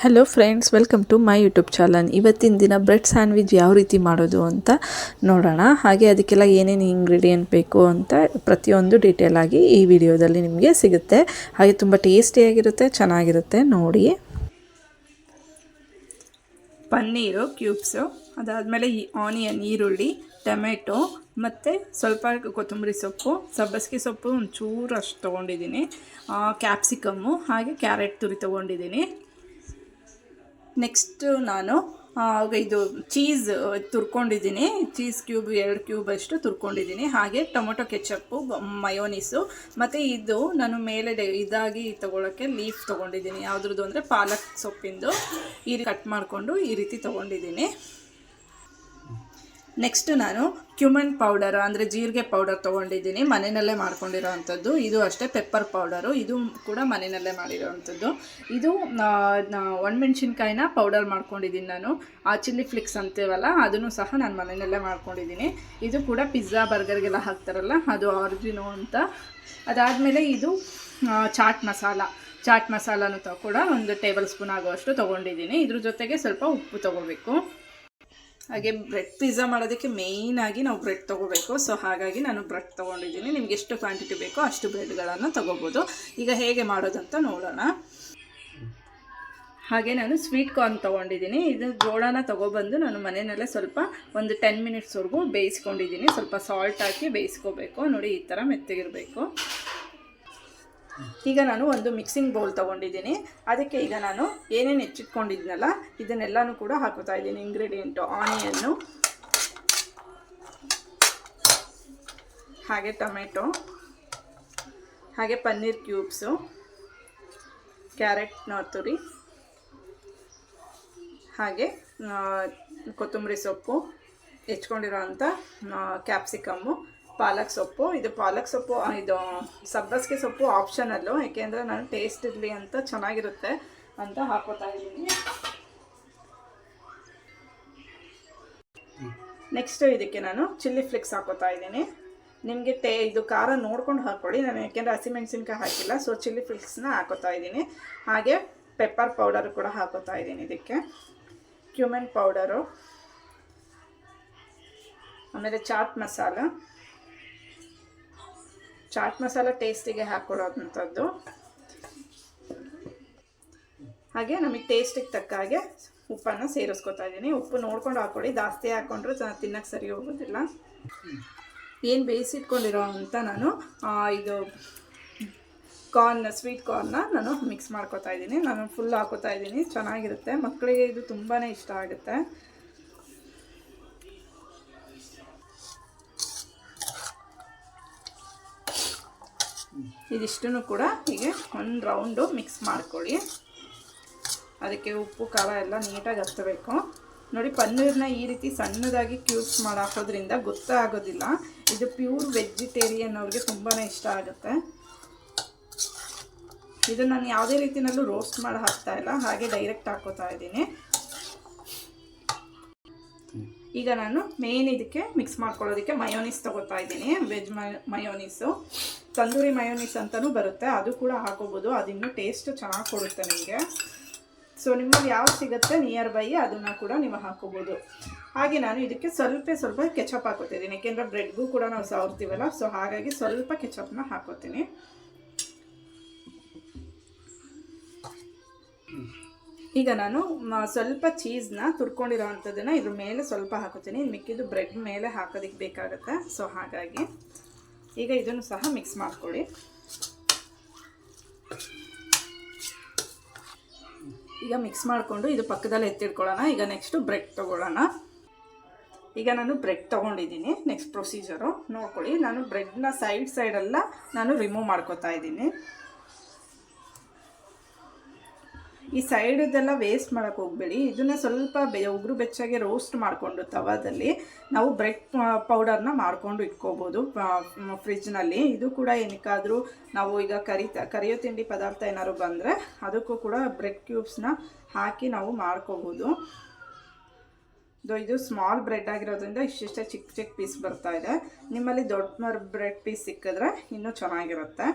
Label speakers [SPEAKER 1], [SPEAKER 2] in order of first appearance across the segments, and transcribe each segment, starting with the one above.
[SPEAKER 1] Hello friends welcome to my YouTube channel ಇವತ್ತಿನ ದಿನ bread sandwich ಯಾವ ರೀತಿ ಮಾಡೋದು ಅಂತ ನೋಡೋಣ. ಹಾಗೆ ಅದಕ್ಕೆಲ್ಲ ಏನೇನು ಇಂಗ್ರೀಡಿಯೆಂಟ್ ಬೇಕು ಅಂತ ಪ್ರತಿಯೊಂದು ಡೀಟೇಲ್ ಆಗಿ ಈ ವಿಡಿಯೋದಲ್ಲಿ ನಿಮಗೆ ಸಿಗುತ್ತೆ. ಹಾಗೆ ತುಂಬ ಟೇಸ್ಟಿಯಾಗಿರುತ್ತೆ ಚೆನ್ನಾಗಿರುತ್ತೆ, ನೋಡಿ. ಪನ್ನೀರು ಕ್ಯೂಬ್ಸು ಅದಾದಮೇಲೆ ಈ ಆನಿಯನ್ ಈರುಳ್ಳಿ, ಟೊಮೆಟೊ, ಮತ್ತು ಸ್ವಲ್ಪ ಕೊತ್ತಂಬರಿ ಸೊಪ್ಪು, ಸಬ್ಬಸಿಗೆ ಸೊಪ್ಪು ಒಂಚೂರು ಅಷ್ಟು ತೊಗೊಂಡಿದ್ದೀನಿ. ಕ್ಯಾಪ್ಸಿಕಮ್ಮು ಹಾಗೆ ಕ್ಯಾರೆಟ್ ತುರಿ ತೊಗೊಂಡಿದ್ದೀನಿ. ನೆಕ್ಸ್ಟು ನಾನು ಇದು ಚೀಸ್ ತುರ್ಕೊಂಡಿದ್ದೀನಿ. ಚೀಸ್ ಕ್ಯೂಬ್ ಎರಡು ಕ್ಯೂಬ್ ಅಷ್ಟು ತುರ್ಕೊಂಡಿದ್ದೀನಿ. ಹಾಗೆ ಟೊಮೊಟೊ ಕೆಚಪ್ಪು ಮಯೋನೀಸು ಮತ್ತು ಇದು ನಾನು ಮೇಲೆ ಇದಾಗಿ ತೊಗೊಳಕ್ಕೆ ಲೀಫ್ ತೊಗೊಂಡಿದ್ದೀನಿ. ಯಾವುದ್ರದ್ದು ಅಂದರೆ ಪಾಲಕ್ ಸೊಪ್ಪಿಂದು. ಈ ಕಟ್ ಮಾಡಿಕೊಂಡು ಈ ರೀತಿ ತೊಗೊಂಡಿದ್ದೀನಿ. ನೆಕ್ಸ್ಟ್ ನಾನು ಕ್ಯುಮನ್ ಪೌಡರ್ ಅಂದರೆ ಜೀರಿಗೆ ಪೌಡರ್ ತೊಗೊಂಡಿದ್ದೀನಿ. ಮನೆಯಲ್ಲೇ ಮಾಡ್ಕೊಂಡಿರೋ ಅಂಥದ್ದು ಇದು ಅಷ್ಟೇ ಪೆಪ್ಪರ್ ಪೌಡರು ಇದು ಕೂಡ ಮನೆಯಲ್ಲೇ ಮಾಡಿರೋ ಅಂಥದ್ದು ಇದು ಒಣಮೆಣ್ಸಿನ್ಕಾಯಿನ ಪೌಡರ್ ಮಾಡ್ಕೊಂಡಿದ್ದೀನಿ ನಾನು. ಆ ಚಿಲ್ಲಿ ಫ್ಲಿಕ್ಸ್ ಅಂತೀವಲ್ಲ, ಅದನ್ನು ಸಹ ನಾನು ಮನೆಯಲ್ಲೇ ಮಾಡ್ಕೊಂಡಿದ್ದೀನಿ. ಇದು ಕೂಡ ಪಿಜ್ಜಾ ಬರ್ಗರ್ಗೆಲ್ಲ ಹಾಕ್ತಾರಲ್ಲ, ಅದು ಆರ್ಜಿನೋ ಅಂತ. ಅದಾದಮೇಲೆ ಇದು ಚಾಟ್ ಮಸಾಲ ಚಾಟ್ ಮಸಾಲನೂ ಕೂಡ ಒಂದು ಟೇಬಲ್ ಸ್ಪೂನ್ ಆಗುವಷ್ಟು ತೊಗೊಂಡಿದ್ದೀನಿ. ಇದ್ರ ಜೊತೆಗೆ ಸ್ವಲ್ಪ ಉಪ್ಪು ತೊಗೋಬೇಕು. ಹಾಗೆ ಬ್ರೆಡ್ ಪಿಜ್ಜಾ ಮಾಡೋದಕ್ಕೆ ಮೇಯ್ನಾಗಿ ನಾವು ಬ್ರೆಡ್ ತೊಗೋಬೇಕು. ಸೊ ಹಾಗಾಗಿ ನಾನು ಬ್ರೆಡ್ ತೊಗೊಂಡಿದ್ದೀನಿ. ನಿಮ್ಗೆ ಎಷ್ಟು ಕ್ವಾಂಟಿಟಿ ಬೇಕೋ ಅಷ್ಟು ಬ್ರೆಡ್ಗಳನ್ನು ತೊಗೋಬೋದು. ಈಗ ಹೇಗೆ ಮಾಡೋದಂತ ನೋಡೋಣ. ಹಾಗೆ ನಾನು ಸ್ವೀಟ್ ಕಾರ್ನ್ ತೊಗೊಂಡಿದ್ದೀನಿ. ಇದು ಜೋಳನ ತೊಗೊಬಂದು ನಾನು ಮನೆಯಲ್ಲೇ ಸ್ವಲ್ಪ ಒಂದು ಟೆನ್ ಮಿನಿಟ್ಸ್ವರೆಗೂ ಬೇಯಿಸ್ಕೊಂಡಿದ್ದೀನಿ. ಸ್ವಲ್ಪ ಸಾಲ್ಟ್ ಹಾಕಿ ಬೇಯಿಸ್ಕೋಬೇಕು. ನೋಡಿ, ಈ ಥರ ಮೆತ್ತಗಿರಬೇಕು. ಈಗ ನಾನು ಒಂದು ಮಿಕ್ಸಿಂಗ್ ಬೌಲ್ ತೊಗೊಂಡಿದ್ದೀನಿ. ಅದಕ್ಕೆ ಈಗ ನಾನು ಏನೇನು ಹೆಚ್ಚಿಟ್ಕೊಂಡಿದ್ದೀನಲ್ಲ ಇದನ್ನೆಲ್ಲನೂ ಕೂಡ ಹಾಕೋತಾ ಇದ್ದೀನಿ. ಇಂಗ್ರೀಡಿಯೆಂಟು ಆನಿಯನ್ನು ಹಾಗೆ ಟೊಮೆಟೊ, ಹಾಗೆ ಪನ್ನೀರ್ ಕ್ಯೂಬ್ಸು, ಕ್ಯಾರೆಟ್ ತುರಿ ಹಾಗೆ ಕೊತ್ತಂಬರಿ ಸೊಪ್ಪು ಹೆಚ್ಕೊಂಡಿರೋ ಅಂಥ ಕ್ಯಾಪ್ಸಿಕಮ್ಮು ಪಾಲಕ್ ಸೊಪ್ಪು. ಇದು ಪಾಲಕ್ ಸೊಪ್ಪು ಇದು ಸಬ್ಬಸಿಗೆ ಸೊಪ್ಪು ಆಪ್ಷನಲ್ಲು ಯಾಕೆಂದರೆ ನಾನು ಟೇಸ್ಟ್ ಇರಲಿ ಅಂತ ಚೆನ್ನಾಗಿರುತ್ತೆ ಅಂತ ಹಾಕೋತಾ ಇದ್ದೀನಿ. ನೆಕ್ಸ್ಟ್ ಇದಕ್ಕೆ ನಾನು ಚಿಲ್ಲಿ ಫ್ಲೇಕ್ಸ್ ಹಾಕೋತಾ ಇದ್ದೀನಿ. ನಿಮಗೆ ಟೇ, ಇದು ಖಾರ ನೋಡ್ಕೊಂಡು ಹಾಕ್ಕೊಳ್ಳಿ. ನಾನು ಯಾಕೆಂದರೆ ಹಸಿಮೆಣಸಿನ್ಕಾಯಿ ಹಾಕಿಲ್ಲ ಸೊ ಚಿಲ್ಲಿ ಫ್ಲಿಕ್ಸ್ನ ಹಾಕೋತಾ ಇದ್ದೀನಿ. ಹಾಗೆ ಪೆಪ್ಪರ್ ಪೌಡರ್ ಕೂಡ ಹಾಕೋತಾ ಇದ್ದೀನಿ ಇದಕ್ಕೆ. ಕ್ಯೂಮೆನ್ ಪೌಡರು ಆಮೇಲೆ ಚಾಟ್ ಮಸಾಲ ಚಾಟ್ ಮಸಾಲ ಟೇಸ್ಟಿಗೆ ಹಾಕ್ಕೊಳ್ಳೋದಂಥದ್ದು ಹಾಗೆ ನಮಗೆ ಟೇಸ್ಟಿಗೆ ತಕ್ಕ ಹಾಗೆ ಉಪ್ಪನ್ನು ಸೇರಿಸ್ಕೊತಾ ಇದ್ದೀನಿ. ಉಪ್ಪು ನೋಡ್ಕೊಂಡು ಹಾಕ್ಕೊಳ್ಳಿ ಜಾಸ್ತಿ ಹಾಕ್ಕೊಂಡ್ರೆ ತಿನ್ನಕ್ಕೆ ಸರಿ ಹೋಗೋದಿಲ್ಲ. ಏನು ಬೇಯಿಸಿಟ್ಕೊಂಡಿರೋ ಅಂತ ನಾನು ಇದು ಕಾರ್ನ್ ಸ್ವೀಟ್ ಕಾರ್ನ್ನ ನಾನು ಮಿಕ್ಸ್ ಮಾಡ್ಕೋತಾ ಇದ್ದೀನಿ. ನಾನು ಫುಲ್ ಹಾಕೋತಾ ಇದ್ದೀನಿ. ಚೆನ್ನಾಗಿರುತ್ತೆ. ಮಕ್ಕಳಿಗೆ ಇದು ತುಂಬಾ ಇಷ್ಟ ಆಗುತ್ತೆ. ಇದಿಷ್ಟನ್ನು ಕೂಡ ಹೀಗೆ ಒಂದು ರೌಂಡು ಮಿಕ್ಸ್ ಮಾಡ್ಕೊಳ್ಳಿ. ಅದಕ್ಕೆ ಉಪ್ಪು, ಖಾರ ಎಲ್ಲ ನೀಟಾಗಿ ಹತ್ತಬೇಕು. ನೋಡಿ, ಪನ್ನೀರ್ನ ಈ ರೀತಿ ಸಣ್ಣದಾಗಿ ಕ್ಯೂಬ್ಸ್ ಮಾಡಿ ಹಾಕೋದ್ರಿಂದ ಗೊತ್ತಾಗೋದಿಲ್ಲ ಇದು ಪ್ಯೂರ್ ವೆಜಿಟೇರಿಯನ್ ಅವ್ರಿಗೆ ತುಂಬಾ ಇಷ್ಟ ಆಗುತ್ತೆ. ಇದು ನಾನು ಯಾವುದೇ ರೀತಿಯಲ್ಲೂ ರೋಸ್ಟ್ ಮಾಡಿ ಹಾಕ್ತಾ ಇಲ್ಲ. ಹಾಗೆ ಡೈರೆಕ್ಟ್ ಹಾಕೋತಾ ಇದ್ದೀನಿ. ಈಗ ನಾನು ಮೇನ್ ಇದಕ್ಕೆ ಮಿಕ್ಸ್ ಮಾಡ್ಕೊಳ್ಳೋದಕ್ಕೆ ಮಯೋನೀಸ್ ತಗೋತಾ ಇದ್ದೀನಿ. ವೆಜ್ ಮಯೋನೀಸು ತಂದೂರಿ ಮಯೋನೀಸ್ ಅಂತಲೂ ಬರುತ್ತೆ. ಅದು ಕೂಡ ಹಾಕೋಬೋದು. ಅದಿನ್ನೂ ಟೇಸ್ಟ್ ಚೆನ್ನಾಗಿ ಕೊಡುತ್ತೆ ನಿಮಗೆ. ಸೊ ನಿಮ್ಮಲ್ಲಿ ಯಾವ್ದು ಸಿಗುತ್ತೆ ನಿಯರ್ ಬೈ ಅದನ್ನು ಕೂಡ ನೀವು ಹಾಕೋಬೋದು. ಹಾಗೆ ನಾನು ಇದಕ್ಕೆ ಸ್ವಲ್ಪ ಸ್ವಲ್ಪ ಕೆಚಪ್ ಹಾಕೋತಿದ್ದೀನಿ. ಯಾಕೆಂದರೆ ಬ್ರೆಡ್ಗೂ ಕೂಡ ನಾವು ಸವರ್ತೀವಲ್ಲ ಸೊ ಹಾಗಾಗಿ ಸ್ವಲ್ಪ ಕೆಚಪ್ನ ಹಾಕೋತೀನಿ. ಈಗ ನಾನು ಸ್ವಲ್ಪ ಚೀಸ್ನ ತುರ್ಕೊಂಡಿರೋ ಅಂಥದ್ದನ್ನು ಇದ್ರ ಮೇಲೆ ಸ್ವಲ್ಪ ಹಾಕೋತೀನಿ ಮಿಕ್ಕಿದ್ದು ಬ್ರೆಡ್ ಮೇಲೆ ಹಾಕೋದಕ್ಕೆ ಬೇಕಾಗುತ್ತೆ. ಸೊ ಹಾಗಾಗಿ ಈಗ ಇದನ್ನು ಸಹ ಮಿಕ್ಸ್ ಮಾಡ್ಕೊಳ್ಳಿ. ಈಗ ಮಿಕ್ಸ್ ಮಾಡಿಕೊಂಡು ಇದು ಪಕ್ಕದಲ್ಲಿ ಎತ್ತಿಡ್ಕೊಳ್ಳೋಣ ಈಗ ನೆಕ್ಸ್ಟು ಬ್ರೆಡ್ ತೊಗೊಳ್ಳೋಣ. ಈಗ ನಾನು ಬ್ರೆಡ್ ತೊಗೊಂಡಿದ್ದೀನಿ. ನೆಕ್ಸ್ಟ್ ಪ್ರೊಸೀಜರು ನೋಡ್ಕೊಳ್ಳಿ. ನಾನು ಬ್ರೆಡ್ನ ಸೈಡ್ ಸೈಡೆಲ್ಲ ನಾನು ರಿಮೂವ್ ಮಾಡ್ಕೋತಾ ಇದ್ದೀನಿ. ಈ ಸೈಡದೆಲ್ಲ ವೇಸ್ಟ್ ಮಾಡೋಕ್ಕೆ ಹೋಗಬೇಡಿ. ಇದನ್ನ ಸ್ವಲ್ಪ ಬೆ ಉಗುರು ಬೆಚ್ಚಾಗೆ ರೋಸ್ಟ್ ಮಾಡಿಕೊಂಡು ತವಾದಲ್ಲಿ ನಾವು ಬ್ರೆಡ್ ಪೌಡರ್ನ ಮಾಡಿಕೊಂಡು ಇಟ್ಕೋಬೋದು. ಫ್ರಿಜ್ನಲ್ಲಿ ಇದು ಕೂಡ ಏನಕ್ಕಾದರೂ ನಾವು ಈಗ ಕರಿತ ಕರಿಯೋ ತಿಂಡಿ ಪದಾರ್ಥ ಏನಾದ್ರು ಬಂದರೆ ಅದಕ್ಕೂ ಕೂಡ ಬ್ರೆಡ್ ಕ್ಯೂಬ್ಸ್ನ ಹಾಕಿ ನಾವು ಮಾಡ್ಕೋಬೋದು. ಇದು ಸ್ಮಾಲ್ ಬ್ರೆಡ್ ಆಗಿರೋದ್ರಿಂದ ಇಷ್ಟಿಷ್ಟೇ ಚಿಕ್ಕ ಚಿಕ್ಕ ಪೀಸ್ ಬರ್ತಾಯಿದೆ ನಿಮ್ಮಲ್ಲಿ ದೊಡ್ಡ ಬ್ರೆಡ್ ಪೀಸ್ ಸಿಕ್ಕಿದ್ರೆ ಇನ್ನೂ ಚೆನ್ನಾಗಿರುತ್ತೆ.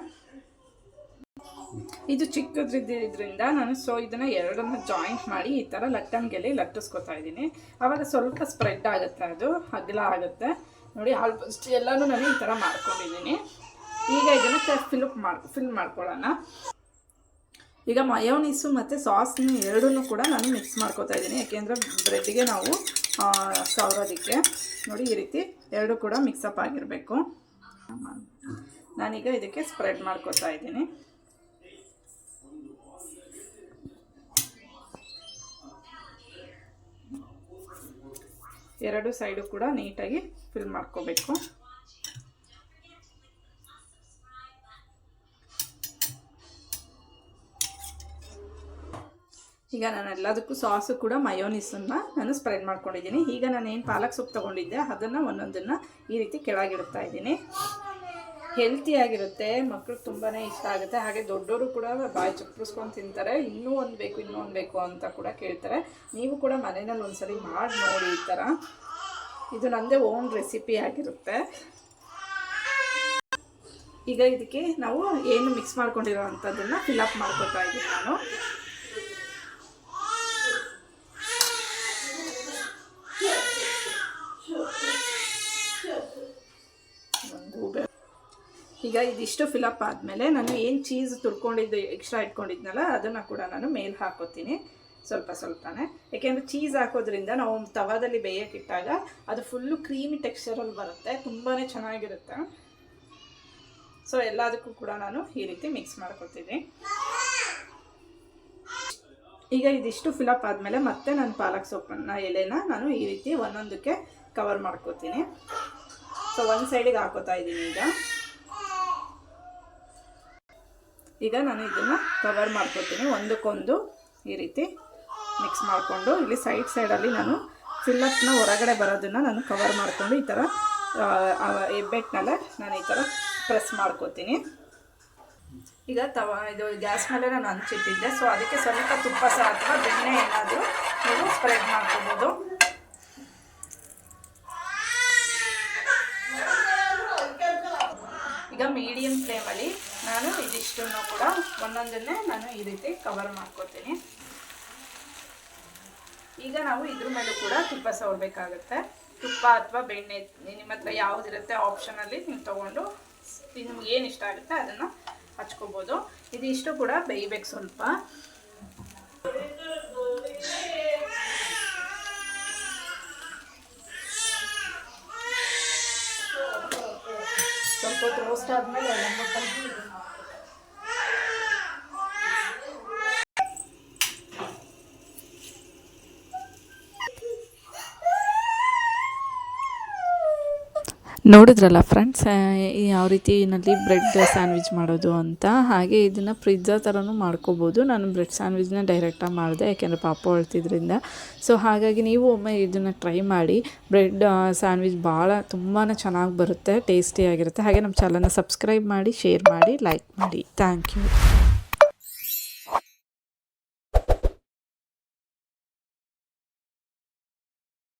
[SPEAKER 1] ಇದು ಚಿಕ್ಕದ್ರಿದ್ದರಿಂದ ನಾನು ಸೊ ಇದನ್ನು ಎರಡನ್ನ ಜಾಯಿಂಟ್ ಮಾಡಿ ಈ ಥರ ಲಟ್ಟಣಿಗೆಲ್ಲಿ ಲಟ್ಟಿಸ್ಕೊತಾ ಇದ್ದೀನಿ. ಆವಾಗ ಸ್ವಲ್ಪ ಸ್ಪ್ರೆಡ್ ಆಗುತ್ತೆ ಅದು, ಅಗಲ ಆಗುತ್ತೆ. ನೋಡಿ ಆಲ್ಮೋಸ್ಟ್ ಎಲ್ಲನೂ ನಾನು ಈ ಥರ ಮಾಡ್ಕೊಂಡಿದ್ದೀನಿ. ಈಗ ಇದನ್ನು ಫಿಲ್ಪ್ ಮಾಡಿ ಫಿಲ್ ಮಾಡ್ಕೊಳ್ಳೋಣ. ಈಗ ಮಯೋನೀಸು ಮತ್ತು ಸಾಸ್ನ ಎರಡನ್ನೂ ಕೂಡ ನಾನು ಮಿಕ್ಸ್ ಮಾಡ್ಕೋತಾ ಇದ್ದೀನಿ. ಯಾಕೆಂದರೆ ಬ್ರೆಡ್ಗೆ ನಾವು ಸವರೋದಕ್ಕೆ ನೋಡಿ, ಈ ರೀತಿ ಎರಡೂ ಕೂಡ ಮಿಕ್ಸಪ್ ಆಗಿರಬೇಕು. ನಾನೀಗ ಇದಕ್ಕೆ ಸ್ಪ್ರೆಡ್ ಮಾಡ್ಕೋತಾ ಇದ್ದೀನಿ. ಎರಡು ಸೈಡು ಕೂಡ ನೀಟಾಗಿ ಫಿಲ್ ಮಾಡ್ಕೋಬೇಕು. ಈಗ ನಾನು ಎಲ್ಲದಕ್ಕೂ ಸಾಸು ಕೂಡ ಮಯೋನಿಸನ್ನು ನಾನು ಸ್ಪ್ರೆಡ್ ಮಾಡ್ಕೊಂಡಿದ್ದೀನಿ. ಈಗ ನಾನು ಏನು ಪಾಲಕ್ ಸೊಪ್ಪು ತೊಗೊಂಡಿದ್ದೆ, ಅದನ್ನು ಒಂದೊಂದನ್ನು ಈ ರೀತಿ ಕೆಳಗಿಡ್ತಾ ಇದ್ದೀನಿ. ಹೆಲ್ತಿಯಾಗಿರುತ್ತೆ ಮಕ್ಳಿಗೆ ತುಂಬಾ ಇಷ್ಟ ಆಗುತ್ತೆ. ಹಾಗೆ ದೊಡ್ಡವರು ಕೂಡ ಬಾಯಿ ಚಪ್ಪರಿಸ್ಕೊಂಡು ತಿಂತಾರೆ. ಇನ್ನೂ ಒಂದು ಬೇಕು, ಇನ್ನೂ ಒಂದು ಬೇಕು ಅಂತ ಕೂಡ ಕೇಳ್ತಾರೆ. ನೀವು ಕೂಡ ಮನೆಯಲ್ಲಿ ಒಂದ್ಸರಿ ಮಾಡಿ ನೋಡಿ ಈ ಥರ ಇದು ನನ್ನದೇ ಓನ್ ರೆಸಿಪಿ ಆಗಿರುತ್ತೆ. ಈಗ ಇದಕ್ಕೆ ನಾವು ಏನು ಮಿಕ್ಸ್ ಮಾಡ್ಕೊಂಡಿರೋ ಅಂಥದ್ದನ್ನು ಫಿಲಪ್ ಮಾಡ್ಕೊತಾ ಇದ್ದೀನಿ ನಾನು. ಒಂದು ಈಗ ಇದಿಷ್ಟು ಫಿಲಪ್ ಆದಮೇಲೆ ನಾನು ಏನು ಚೀಸ್ ತುರ್ಕೊಂಡಿದ್ದು ಎಕ್ಸ್ಟ್ರಾ ಇಟ್ಕೊಂಡಿದ್ನಲ್ಲ, ಅದನ್ನು ಕೂಡ ನಾನು ಮೇಲೆ ಹಾಕೋತೀನಿ. ಸ್ವಲ್ಪ ಸ್ವಲ್ಪನೇ. ಯಾಕೆಂದರೆ ಚೀಸ್ ಹಾಕೋದ್ರಿಂದ ನಾವು ತವಾದಲ್ಲಿ ಬೇಯೋಕ್ಕಿಟ್ಟಾಗ ಅದು ಫುಲ್ಲು ಕ್ರೀಮಿ ಟೆಕ್ಸ್ಚರಲ್ಲಿ ಬರುತ್ತೆ ತುಂಬಾ ಚೆನ್ನಾಗಿರುತ್ತೆ. ಸೊ ಎಲ್ಲದಕ್ಕೂ ಕೂಡ ನಾನು ಈ ರೀತಿ ಮಿಕ್ಸ್ ಮಾಡ್ಕೊತೀನಿ. ಈಗ ಇದಿಷ್ಟು ಫಿಲಪ್ ಆದಮೇಲೆ ಮತ್ತೆ ನಾನು ಪಾಲಕ್ ಸೊಪ್ಪನ್ನ, ಎಲೆನ ನಾನು ಈ ರೀತಿ ಒಂದೊಂದಕ್ಕೆ ಕವರ್ ಮಾಡ್ಕೋತೀನಿ. ಸೊ ಒಂದು ಸೈಡಿಗೆ ಹಾಕೋತಾ ಇದ್ದೀನಿ ಈಗ. ಈಗ ನಾನು ಇದನ್ನು ಕವರ್ ಮಾಡ್ಕೊತೀನಿ. ಒಂದಕ್ಕೊಂದು ಈ ರೀತಿ ಮಿಕ್ಸ್ ಮಾಡಿಕೊಂಡು ಇಲ್ಲಿ ಸೈಡ್ ಸೈಡಲ್ಲಿ ನಾನು ಫಿಲ್ಲಪ್ನ ಹೊರಗಡೆ ಬರೋದನ್ನು ನಾನು ಕವರ್ ಮಾಡಿಕೊಂಡು ಈ ಥರ ಹೆಬ್ಬೆಟ್ನೆಲ್ಲ ನಾನು ಈ ಥರ ಪ್ರೆಸ್ ಮಾಡ್ಕೋತೀನಿ. ಈಗ ತವ, ಇದು ಗ್ಯಾಸ್ ಮೇಲೆ ನಾನು ಹಂಚಿಟ್ಟಿದ್ದೆ. ಸೊ ಅದಕ್ಕೆ ಸ್ವಲ್ಪ ತುಪ್ಪ ಸಹ ಅಥವಾ ಬೆಣ್ಣೆ ಏನಾದರೂ ನೀವು ಸ್ಪ್ರೆಡ್ ಮಾಡ್ಕೋಬೋದು. ಮೀಡಿಯಂ ಫ್ಲೇಮಲ್ಲಿ ನಾನು ಇದಿಷ್ಟನ್ನು ಕೂಡ ಒಂದೊಂದನ್ನೇ ನಾನು ಈ ರೀತಿ ಕವರ್ ಮಾಡ್ಕೋತೀನಿ. ಈಗ ನಾವು ಇದ್ರ ಮೇಲೂ ಕೂಡ ತುಪ್ಪ ಸವರ್ಬೇಕಾಗುತ್ತೆ ತುಪ್ಪ ಅಥವಾ ಬೆಣ್ಣೆ, ನಿಮ್ಮ ಹತ್ರ ಯಾವುದಿರುತ್ತೆ ಆಪ್ಷನಲ್ಲಿ ನೀವು ತೊಗೊಂಡು ನಿಮ್ಗೆ ಏನು ಇಷ್ಟ ಆಗುತ್ತೆ ಅದನ್ನು ಹಚ್ಕೋಬೋದು. ಇದಿಷ್ಟು ಕೂಡ ಬೇಯಬೇಕು ಸ್ವಲ್ಪ. ಸ್ವಲ್ಪ ಹೊತ್ತು ರೋಸ್ಟ್
[SPEAKER 2] ನೋಡಿದ್ರಲ್ಲ ಫ್ರೆಂಡ್ಸ್ ಯಾವ ರೀತಿ ನಲ್ಲಿ ಬ್ರೆಡ್ ಸ್ಯಾಂಡ್ವಿಚ್ ಮಾಡೋದು ಅಂತ, ಹಾಗೆ ಇದನ್ನು ಪಿಜ್ಜಾ ಥರನೂ ಮಾಡ್ಕೋಬೋದು. ನಾನು ಬ್ರೆಡ್ ಸ್ಯಾಂಡ್ವಿಚ್ನ ಡೈರೆಕ್ಟಾಗಿ ಮಾಡಿದೆ, ಯಾಕೆಂದರೆ ಪಾಪ ಅಳ್ತಿದ್ರಿಂದ. ಸೊ ಹಾಗಾಗಿ ನೀವು ಒಮ್ಮೆ ಇದನ್ನು ಟ್ರೈ ಮಾಡಿ. ಬ್ರೆಡ್ ಸ್ಯಾಂಡ್ವಿಚ್ ಭಾಳ ತುಂಬಾ ಚೆನ್ನಾಗಿ ಬರುತ್ತೆ ಟೇಸ್ಟಿಯಾಗಿರುತ್ತೆ ಹಾಗೆ ನಮ್ಮ ಚಾನಲ್ನ ಸಬ್ಸ್ಕ್ರೈಬ್ ಮಾಡಿ ಶೇರ್ ಮಾಡಿ ಲೈಕ್ ಮಾಡಿ. Thank you